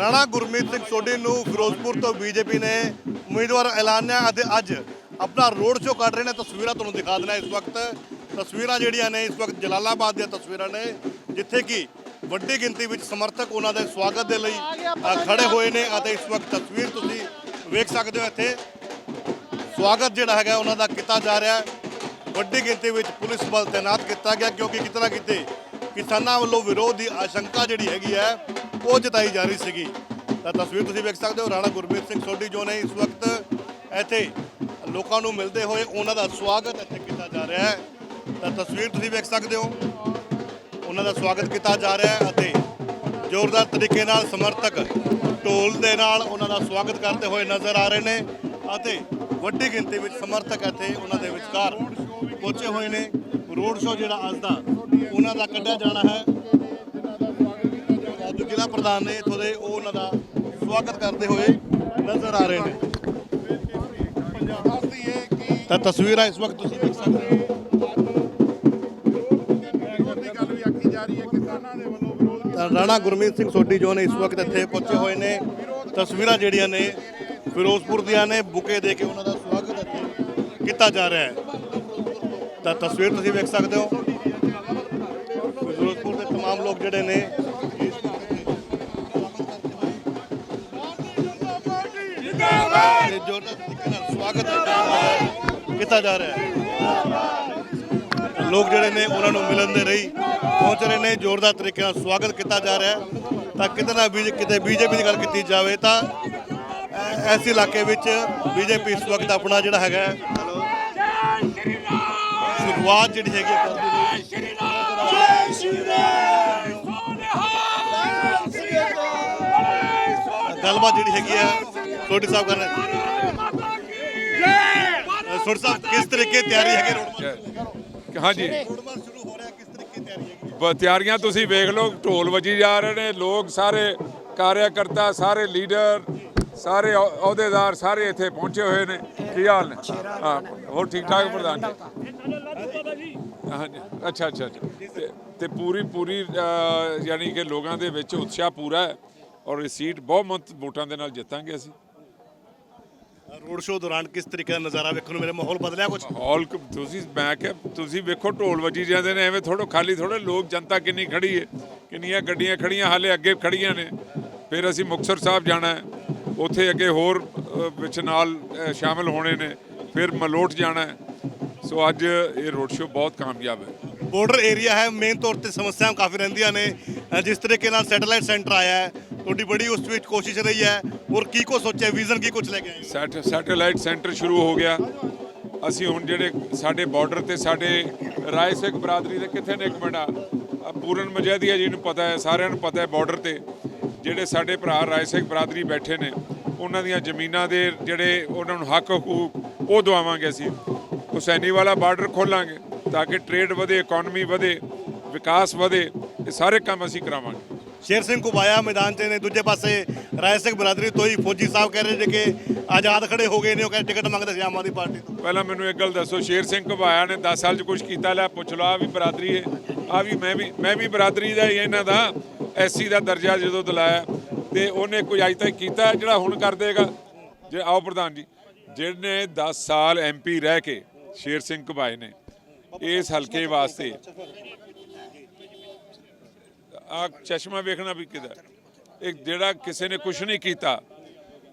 ਰਾਣਾ ਗੁਰਮੀਤ ਸਿੰਘ ਸੋਢੀ ਨੂੰ ਫਿਰੋਜ਼ਪੁਰ ਤੋਂ ਬੀਜੇਪੀ ਨੇ ਉਮੀਦਵਾਰ ਐਲਾਨਿਆ ਅਤੇ ਅੱਜ ਆਪਣਾ ਰੋਡ ਸ਼ੋਅ ਕੱਢ ਰਹੇ ਨੇ। ਤਸਵੀਰਾਂ ਤੁਹਾਨੂੰ ਦਿਖਾ ਦੇਣਾ ਇਸ ਵਕਤ। ਤਸਵੀਰਾਂ ਜਿਹੜੀਆਂ ਨੇ ਇਸ ਵਕਤ ਜਲਾਲਾਬਾਦ ਦੀਆਂ ਤਸਵੀਰਾਂ ਨੇ ਜਿੱਥੇ ਕਿ ਵੱਡੀ ਗਿਣਤੀ ਵਿੱਚ ਸਮਰਥਕ ਉਹਨਾਂ ਦੇ ਸਵਾਗਤ ਦੇ ਲਈ ਅ, ਖੜੇ ਹੋਏ ਨੇ ਅਤੇ ਇਸ ਵਕਤ ਤਸਵੀਰ ਤੁਸੀਂ ਵੇਖ ਸਕਦੇ ਹੋ ਇੱਥੇ। ਸਵਾਗਤ ਜਿਹੜਾ ਹੈਗਾ ਉਹਨਾਂ ਦਾ ਕੀਤਾ ਜਾ ਰਿਹਾ ਵੱਡੀ ਗਿਣਤੀ ਵਿੱਚ ਪੁਲਿਸ ਬਲ ਤਾਇਨਾਤ ਕੀਤਾ ਗਿਆ ਕਿਉਂਕਿ ਕਿਤਨਾ ਕਿਤੇ ਕਿਸਾਨਾਂ ਵੱਲੋਂ ਵਿਰੋਧ ਦੀ ਆਸ਼ੰਕਾ ਜਿਹੜੀ ਹੈਗੀ ਹੈ ਉਹ ਜਤਾਈ ਜਾ ਰਹੀ ਸੀਗੀ। ਤਾਂ ਤਸਵੀਰ ਤੁਸੀਂ ਵੇਖ ਸਕਦੇ ਹੋ, ਰਾਣਾ ਗੁਰਮੀਤ ਸਿੰਘ ਸੋਢੀ ਜੋ ਨੇ ਇਸ ਵਕਤ ਇੱਥੇ ਲੋਕਾਂ ਨੂੰ ਮਿਲਦੇ ਹੋਏ ਉਹਨਾਂ ਦਾ ਸਵਾਗਤ ਇੱਥੇ ਕੀਤਾ ਜਾ ਰਿਹਾ ਹੈ। ਤਾਂ ਤਸਵੀਰ ਤੁਸੀਂ ਵੇਖ ਸਕਦੇ ਹੋ, ਉਹਨਾਂ ਦਾ ਸਵਾਗਤ ਕੀਤਾ ਜਾ ਰਿਹਾ ਹੈ ਅਤੇ ਜ਼ੋਰਦਾਰ ਤਰੀਕੇ ਨਾਲ ਸਮਰਥਕ ਢੋਲ ਦੇ ਨਾਲ ਉਹਨਾਂ ਦਾ ਸਵਾਗਤ ਕਰਦੇ ਹੋਏ ਨਜ਼ਰ ਆ ਰਹੇ ਨੇ ਅਤੇ ਵੱਡੀ ਗਿਣਤੀ ਵਿੱਚ ਸਮਰਥਕ ਇੱਥੇ ਉਹਨਾਂ ਦੇ ਵਿਚਕਾਰ ਪਹੁੰਚੇ ਹੋਏ ਨੇ। ਰੋਡ ਸ਼ੋਅ ਜਿਹੜਾ ਅੱਜ ਦਾ, ਉਹਨਾਂ ਦਾ ਕੱਢਿਆ ਜਾਣਾ ਹੈ। ਜ਼ਿਲ੍ਹਾ ਪ੍ਰਧਾਨ ਨੇ ਇੱਥੋਂ ਦੇ ਉਹ ਉਹਨਾਂ ਦਾ ਸਵਾਗਤ ਕਰਦੇ ਹੋਏ ਨਜ਼ਰ ਆ ਰਹੇ ਨੇ ਤਾਂ ਤਸਵੀਰਾਂ ਇਸ ਵਕਤ ਤੁਸੀਂ ਦੇਖ ਸਕਦੇ ਹੋ ਤਾਂ ਰਾਣਾ ਗੁਰਮੀਤ ਸਿੰਘ ਸੋਢੀ ਜੋ ਨੇ ਇਸ ਵਕਤ ਇੱਥੇ ਪਹੁੰਚੇ ਹੋਏ ਨੇ ਤਸਵੀਰਾਂ ਜਿਹੜੀਆਂ ਨੇ ਫਿਰੋਜ਼ਪੁਰ ਦੀਆਂ ਨੇ ਬੁਕੇ ਦੇ ਕੇ ਉਹਨਾਂ ਦਾ ਸਵਾਗਤ ਇੱਥੇ ਕੀਤਾ ਜਾ ਰਿਹਾ ਹੈ ਤਾਂ ਤਸਵੀਰ ਤੁਸੀਂ ਵੇਖ ਸਕਦੇ ਹੋ ਫਿਰੋਜ਼ਪੁਰ ਦੇ तमाम ਲੋਕ ਜਿਹੜੇ ਨੇ ਜ਼ੋਰਦਾਰ ਤਰੀਕੇ ਨਾਲ ਸਵਾਗਤ ਕੀਤਾ ਜਾ ਰਿਹਾ ਹੈ। ਲੋਕ ਜਿਹੜੇ ਨੇ, ਉਹਨਾਂ ਨੂੰ ਮਿਲਣ ਦੇ ਰਹੀ ਪਹੁੰਚ ਰਹੇ ਨੇ। ਜ਼ੋਰਦਾਰ ਤਰੀਕੇ ਨਾਲ ਸਵਾਗਤ ਕੀਤਾ ਜਾ ਰਿਹਾ ਹੈ। ਤਾਂ ਕਿਤੇ ਨਾ ਬੀਜੇ, ਕਿਤੇ ਬੀਜੇਪੀ ਦੀ ਗੱਲ ਕੀਤੀ ਜਾਵੇ ਤਾਂ ਇਸ ਇਲਾਕੇ ਵਿੱਚ ਬੀਜੇਪੀ ਇਸ ਵਕਤ ਆਪਣਾ ਜਿਹੜਾ ਹੈਗਾ ਸ਼ੁਰੂਆਤ ਜਿਹੜੀ ਹੈਗੀ ਹੈ। ਕਰਦੀ ਹੋਈ ਗੱਲਬਾਤ ਜਿਹੜੀ ਹੈਗੀ ਹੈ, ਸੋਢੀ ਸਾਹਿਬ ਕਰ ਰਹੇ ਸੋਢੀ ਸਾਹਿਬ ਕਿਸ ਤਰੀਕੇ ਤਿਆਰੀ ਹੈਗੀ ਰੋਡ ਹਾਂਜੀ। ਰੋਡਮਾਰ ਸ਼ੁਰੂ ਹੋ ਰਿਹਾ ਕਿਸ ਤਰੀਕੇ ਤਿਆਰੀ ਹੈਗੀ? ਤਿਆਰੀਆਂ ਤੁਸੀਂ ਵੇਖ ਲਓ ਢੋਲ ਵੱਜੀ ਜਾ ਰਹੇ ਨੇ ਲੋਕ ਸਾਰੇ ਕਾਰਿਆਕਰਤਾ ਸਾਰੇ ਲੀਡਰ ਸਾਰੇ ਅਹੁ- ਅਹੁਦੇਦਾਰ ਸਾਰੇ ਇੱਥੇ ਪਹੁੰਚੇ ਹੋਏ ਨੇ। ਕੀ ਹਾਲ ਨੇ? ਹਾਂ ਹੋਰ ਠੀਕ ਠਾਕ ਪ੍ਰਧਾਨ ਜੀ? ਹਾਂਜੀ ਅੱਛਾ ਅੱਛਾ ਤੇ- ਪੂਰੀ ਪੂਰੀ ਯਾਨੀ ਕਿ ਲੋਕਾਂ ਦੇ ਵਿੱਚ ਉਤਸ਼ਾਹ ਪੂਰਾ ਹੈ ਔਰ ਇਹ ਸੀਟ ਬਹੁਤ ਮਤ ਵੋਟਾਂ ਦੇ ਨਾਲ ਜਿੱਤਾਂਗੇ ਅਸੀਂ। ਰੋਡ ਸ਼ੋਅ ਦੌਰਾਨ ਕਿਸ ਤਰੀਕੇ ਦਾ ਨਜ਼ਾਰਾ ਵੇਖਣ ਨੂੰ ਮੇਰੇ ਮਾਹੌਲ ਬਦਲਿਆ ਕੁਝ ਹਾਲ ਕ- ਤੁਸੀਂ ਮੈਂ ਕਿਹਾ ਤੁਸੀਂ ਵੇਖੋ ਢੋਲ ਵੱਜੀ ਜਾਂਦੇ ਨੇ ਐਵੇਂ ਥੋੜੋ ਖਾਲੀ ਥੋੜੇ ਲੋਕ ਜਨਤਾ ਕਿੰਨੀ ਖੜੀ ਹੈ ਕਿੰਨੀਆਂ ਗੱਡੀਆਂ ਖੜੀਆਂ ਹਾਲੇ ਅੱਗੇ ਖੜੀਆਂ ਨੇ। ਫਿਰ ਅਸੀਂ ਮੁਕਤਸਰ ਸਾਹਿਬ ਜਾਣਾ ਹੈ। ਉੱਥੇ ਅੱਗੇ ਹੋਰ ਅ, ਵਿੱਚ ਨਾਲ ਅ, ਸ਼ਾਮਲ ਹੋਣੇ ਨੇ। ਫਿਰ ਮਲੋਟ ਜਾਣਾ ਹੈ। ਸੋ ਅੱਜ ਇਹ ਰੋਡ ਸ਼ੋਅ ਬਹੁਤ ਕਾਮਯਾਬ ਹੈ। ਬਾਰਡਰ ਏਰੀਆ ਹੈ ਮੇਨ ਤੌਰ ਤੇ ਸਮੱਸਿਆਵਾਂ ਕਾਫੀ ਰਹਿੰਦੀਆਂ ਨੇ। ਅ, ਜਿਸ ਤਰੀਕੇ ਨਾਲ ਸੈਟੇਲਾਈਟ ਸੈਂਟਰ ਆਇਆ ਹੈ ਤੁਹਾਡੀ ਬੜੀ ਉਸ ਵਿੱਚ ਕੋਸ਼ਿਸ਼ ਰਹੀ ਹੈ ਔਰ ਕੀ ਕੋ ਸੋਚਿਆ ਵਿਜ਼ਨ ਕੀ ਕੁਝ ਲੈ ਕੇ ਆਏ ਹੋ? ਸੈਟ ਸੈਟੇਲਾਈਟ ਸੈਂਟਰ ਸ਼ੁਰੂ ਹੋ ਗਿਆ। ਅਸੀਂ ਹੁਣ ਜਿਹੜੇ ਸਾਡੇ ਬਾਰਡਰ ਤੇ ਸਾਡੇ ਰਾਏ ਸਿੱਖ ਬਰਾਦਰੀ ਦੇ ਕਿੱਥੇ ਨੇ ਇੱਕ ਮਿੰਟ ਪੂਰਨ ਮਜੈਦੀਆ ਜੀ ਨੂੰ ਪਤਾ ਹੈ, ਸਾਰਿਆਂ ਨੂੰ ਪਤਾ ਹੈ ਬਾਰਡਰ ਤੇ। ਜਿਹੜੇ ਸਾਡੇ ਭਰਾ ਰਾਏ ਸਿੱਖ ਬਰਾਦਰੀ ਬੈਠੇ ਨੇ, ਉਹਨਾਂ ਦੀਆਂ ਜ਼ਮੀਨਾਂ ਦੇ ਜਿਹੜੇ ਉਹਨਾਂ ਨੂੰ ਹੱਕ, ਹਕੂਕ, ਉਹ ਦਵਾਵਾਂਗੇ ਅਸੀਂ। ਹੁਸੈਨੀ ਵਾਲਾ ਬਾਰਡਰ ਖੋਲਾਂਗੇ ਤਾਂ ਕਿ ਟ੍ਰੇਡ ਵਧੇ ਇਕਨੋਮੀ ਵਧੇ, ਵਿਕਾਸ ਵਧੇ। ਇਹ ਸਾਰੇ ਕੰਮ ਅਸੀਂ ਕਰਾਵਾਂਗੇ। ਸ਼ੇਰ ਸਿੰਘ ਕੁਬਾਇਆ ਮੈਦਾਨ 'ਚ ਨੇ ਦੂਜੇ ਪਾਸੇ ਰਾਏ ਸਿੰਘ ਬਰਾਦਰੀ ਤੋਂ ਹੀ ਫੌਜੀ ਸਾਹਿਬ ਕਹਿ ਰਹੇ ਨੇ ਕਿ ਆਜ਼ਾਦ ਖੜੇ ਹੋ ਗਏ ਨੇ ਉਹ ਕਹਿੰਦੇ ਟਿਕਟ ਮੰਗਦੇ ਸੀ ਆਮ ਆਦਮੀ ਪਾਰਟੀ ਤੋਂ। ਪਹਿਲਾਂ ਮੈਨੂੰ ਇੱਕ ਗੱਲ ਦੱਸੋ ਸ਼ੇਰ ਸਿੰਘ ਘਬਾਇਆ ਨੇ 10 ਸਾਲ 'ਚ ਕੁਝ ਕੀਤਾ ਲੈ ਪੁੱਛ ਲਓ ਆ ਵੀ ਬਰਾਦਰੀ ਹੈ ਆ ਵੀ ਮੈਂ ਵੀ ਮੈਂ ਵੀ ਬਰਾਦਰੀ ਦਾ ਹੀ ਹਾਂ ਇਹਨਾਂ ਦਾ ਐਸਸੀ ਦਾ ਦਰਜਾ ਜਦੋਂ ਦਿਲਾਇਆ ਤੇ ਉਹਨੇ ਕੋਈ ਅਜ ਤੱਕ ਕੀਤਾ ਜਿਹੜਾ ਹੁਣ ਕਰ ਦੇਗਾ? ਜੇ ਆਓ ਪ੍ਰਧਾਨ ਜੀ ਜਿਹਨੇ 10 ਸਾਲ ਐਮਪੀ ਰਹਿ ਕੇ ਸ਼ੇਰ ਸਿੰਘ ਘਬਾਏ ਨੇ ਇਸ ਹਲਕੇ ਵਾਸਤੇ ਆ ਚਸ਼ਮਾ ਵੇਖਣਾ ਵੀ ਕਿਦਾ ਇਹ ਜਿਹੜਾ ਕਿਸੇ ਨੇ ਕੁਝ ਨਹੀਂ ਕੀਤਾ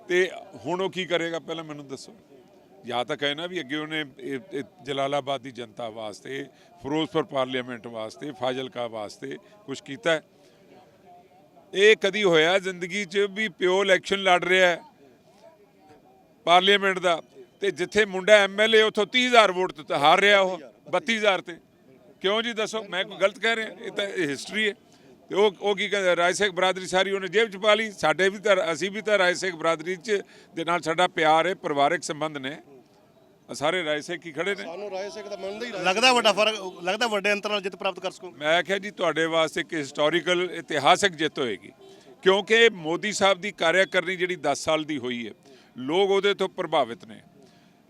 ਤੇ ਹੁਣ ਉਹ ਕੀ ਕਰੇਗਾ? ਪਹਿਲਾਂ ਮੈਨੂੰ ਦੱਸੋ। ਜਾਂ ਤਾਂ ਕਹਿਣਾ ਵੀ ਅੱਗੇ ਉਹਨੇ ਇਹ- ਜਲਾਲਾਬਾਦ ਦੀ ਜਨਤਾ ਵਾਸਤੇ, ਫਿਰੋਜ਼ਪੁਰ ਪਾਰਲੀਮੈਂਟ ਵਾਸਤੇ, ਫਾਜ਼ਿਲਕਾ ਵਾਸਤੇ ਕੁਝ ਕੀਤਾ ਇਹ ਕਦੀ ਹੋਇਆ ਜ਼ਿੰਦਗੀ 'ਚ ਵੀ ਪਿਓ ਇਲੈਕਸ਼ਨ ਲੜ ਰਿਹਾ ਹੈ? ਪਾਰਲੀਮੈਂਟ ਦਾ ਤੇ ਜਿੱਥੇ ਮੁੰਡਾ ਐਮਐਲਏ ਉਥੋਂ 30000 ਵੋਟ ਤੇ ਹਾਰ ਰਿਹਾ ਉਹ 32000 ਤੇ। ਕਿਉਂ ਜੀ ਦੱਸੋ? ਮੈਂ ਕੋਈ ਗਲਤ ਕਹਿ ਰਿਹਾ? ਇਹ ਤਾਂ ਹਿਸਟਰੀ ਹੈ। ਤੇ ਉਹ ਉਹ ਕੀ ਕਹਿੰਦੇ ਰਾਏ ਸਿੰਘ ਬਰਾਦਰੀ ਸਾਰੀ ਉਹਨੇ ਜੇਬ 'ਚ ਪਾ ਲਈ। ਸਾਡੇ ਵੀ ਤਾਂ ਅਸੀਂ ਵੀ ਤਾਂ ਰਾਏ ਸਿੰਘ ਬਰਾਦਰੀ 'ਚ ਦੇ ਨਾਲ ਸਾਡਾ ਪਿਆਰ ਹੈ ਪਰਿਵਾਰਕ ਸੰਬੰਧ ਨੇ। ਸਾਰੇ ਰਾਏ ਸਿੰਘ ਕੀ ਖੜੇ ਨੇ। ਸਾਨੂੰ ਰਾਏ ਸਿੰਘ ਦਾ ਮੰਨਦਾ ਹੀ ਲੱਗਦਾ ਵੱਡਾ ਫ਼ਰਕ ਲੱਗਦਾ ਵੱਡੇ ਅੰਤਰ ਨਾਲ ਜਿੱਤ ਪ੍ਰਾਪਤ ਕਰ ਸਕੋਗੇ ਮੈਂ ਕਿਹਾ ਜੀ ਤੁਹਾਡੇ ਵਾਸਤੇ ਇੱਕ ਹਿਸਟੋਰੀਕਲ ਇਤਿਹਾਸਕ ਜਿੱਤ ਹੋਏਗੀ। ਕਿਉਂਕਿ ਮੋਦੀ ਸਾਹਿਬ ਦੀ ਕਾਰਿਆਕਰਨੀ ਜਿਹੜੀ 10 ਸਾਲ ਦੀ ਹੋਈ ਹੈ ਲੋਕ ਉਹਦੇ ਤੋਂ ਪ੍ਰਭਾਵਿਤ ਨੇ।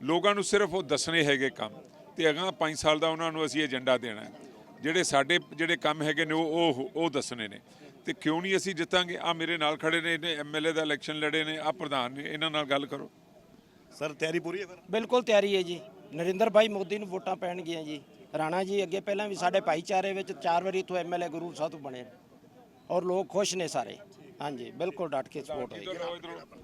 ਲੋਕਾਂ ਨੂੰ ਸਿਰਫ ਉਹ ਦੱਸਣੇ ਹੈਗੇ ਕੰਮ। ਤੇ ਅਗਾਂਹ 5 ਸਾਲ ਦਾ ਉਹਨਾਂ ਨੂੰ ਅਸੀਂ ਏਜੰਡਾ ਦੇਣਾ ਹੈ। ਜਿਹੜੇ ਸਾਡੇ ਜਿਹੜੇ ਕੰਮ ਹੈਗੇ ਨੇ ਉਹ ਉਹ ਉਹ ਦੱਸਣੇ ਨੇ। ਤੇ ਕਿਉਂ ਨਹੀਂ ਅਸੀਂ ਜਿੱਤਾਂਗੇ? ਆ ਮੇਰੇ ਨਾਲ ਖੜੇ ਨੇ ਇਹਨੇ ਐਮਐਲਏ ਦਾ ਇਲੈਕਸ਼ਨ ਲੜੇ ਨੇ ਆ ਪ੍ਰਧਾਨ ਨੇ ਇਹਨਾਂ ਨਾਲ ਗੱਲ ਕਰੋ। ਸਰ ਤਿਆਰੀ ਪੂਰੀ ਹੈ ਫਿਰ? ਬਿਲਕੁਲ ਤਿਆਰੀ ਹੈ ਜੀ। ਨਰਿੰਦਰ ਭਾਈ ਮੋਦੀ ਨੂੰ ਵੋਟਾਂ ਪੈਣਗੀਆਂ ਜੀ। ਰਾਣਾ ਜੀ ਅੱਗੇ ਪਹਿਲਾਂ ਵੀ ਸਾਡੇ ਭਾਈਚਾਰੇ ਵਿੱਚ ਚਾਰ ਵਾਰੀ ਇੱਥੋਂ ਐਮਐਲਏ ਗੁਰੂ ਸਾਹਿਬ ਤੋਂ ਬਣੇ ਔਰ ਲੋਕ ਖੁਸ਼ ਨੇ ਸਾਰੇ। ਹਾਂਜੀ ਬਿਲਕੁਲ ਡਟ ਕੇ ਸਪੋਰਟ ਹੋਏਗੀ।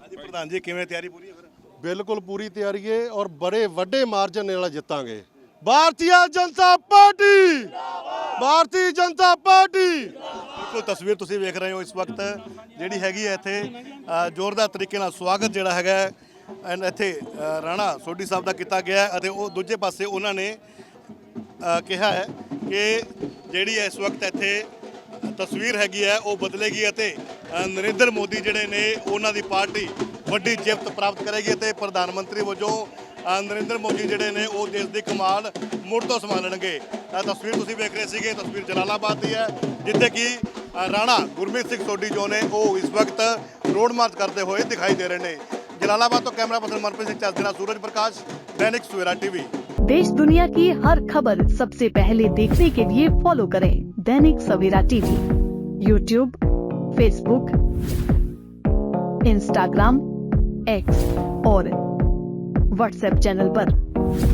ਹਾਂਜੀ ਪ੍ਰਧਾਨ ਜੀ ਕਿਵੇਂ ਤਿਆਰੀ ਪੂਰੀ ਹੈ ਫਿਰ? ਬਿਲਕੁਲ ਪੂਰੀ ਤਿਆਰੀ ਹੈ ਔਰ ਬੜੇ ਵੱਡੇ ਮਾਰਜਨ ਨਾਲ ਜਿੱਤਾਂਗੇ। ਭਾਰਤੀ ਜਨਤਾ ਪਾਰਟੀ। ਭਾਰਤੀ ਜਨਤਾ ਪਾਰਟੀ। ਬਿਲਕੁਲ ਤਸਵੀਰ ਤੁਸੀਂ ਵੇਖ ਰਹੇ ਹੋ ਇਸ ਵਕਤ ਜਿਹੜੀ ਹੈਗੀ ਹੈ ਇੱਥੇ ਜ਼ੋਰਦਾਰ ਤਰੀਕੇ ਨਾਲ ਸਵਾਗਤ ਜਿਹੜਾ ਹੈਗਾ ਹੈ, ਐਨ ਇੱਥੇ ਅ, ਰਾਣਾ ਸੋਢੀ ਸਾਹਿਬ ਦਾ ਕੀਤਾ ਗਿਆ ਹੈ ਅਤੇ ਉਹ ਦੂਜੇ ਪਾਸੇ ਉਹਨਾਂ ਨੇ ਅ, ਕਿਹਾ ਹੈ ਕਿ ਜਿਹੜੀ ਇਸ ਵਕਤ ਇੱਥੇ ਤਸਵੀਰ ਹੈਗੀ ਹੈ ਉਹ ਬਦਲੇਗੀ ਅਤੇ ਅ, ਨਰਿੰਦਰ ਮੋਦੀ ਜਿਹੜੇ ਨੇ ਉਹਨਾਂ ਦੀ ਪਾਰਟੀ ਵੱਡੀ ਜਿੱਤ ਪ੍ਰਾਪਤ ਕਰੇਗੀ ਅਤੇ ਪ੍ਰਧਾਨ ਮੰਤਰੀ ਵਜੋਂ ਨਰਿੰਦਰ ਮੋਦੀ ਜਿਹੜੇ ਨੇ ਉਹ ਦੇਸ਼ ਦੀ ਕਮਾਲ ਮੁੜ ਤੋਂ ਸੰਭਾਲਣਗੇ ਇਹ ਤਸਵੀਰ ਤੁਸੀਂ ਵੇਖ ਰਹੇ ਸੀਗੇ ਤਸਵੀਰ ਜਲਾਲਾਬਾਦ ਦੀ ਹੈ ਜਿੱਥੇ ਕਿ ਅ, ਰਾਣਾ ਗੁਰਮੀਤ ਸਿੰਘ ਸੋਢੀ ਜੋ ਨੇ ਉਹ ਇਸ ਵਕਤ ਰੋਡ ਮਾਰਚ ਕਰਦੇ ਹੋਏ ਦਿਖਾਈ ਦੇ ਰਹੇ ਨੇ ਜਲਾਲਾਬਾਦ ਤੋਂ ਕੈਮਰਾ ਪਰਸਨ ਮਨਪ੍ਰੀਤ ਸਿੰਘ ਚੱਲ ਨਾਲ ਸੂਰਜ ਪ੍ਰਕਾਸ਼ ਦੈਨਿਕ ਸਵੇਰਾ ਟੀਵੀ देश दुनिया की हर खबर सबसे पहले देखने के लिए फॉलो करें Dainik Savera TV YouTube Facebook Instagram X और व्हाट्सएप चैनल पर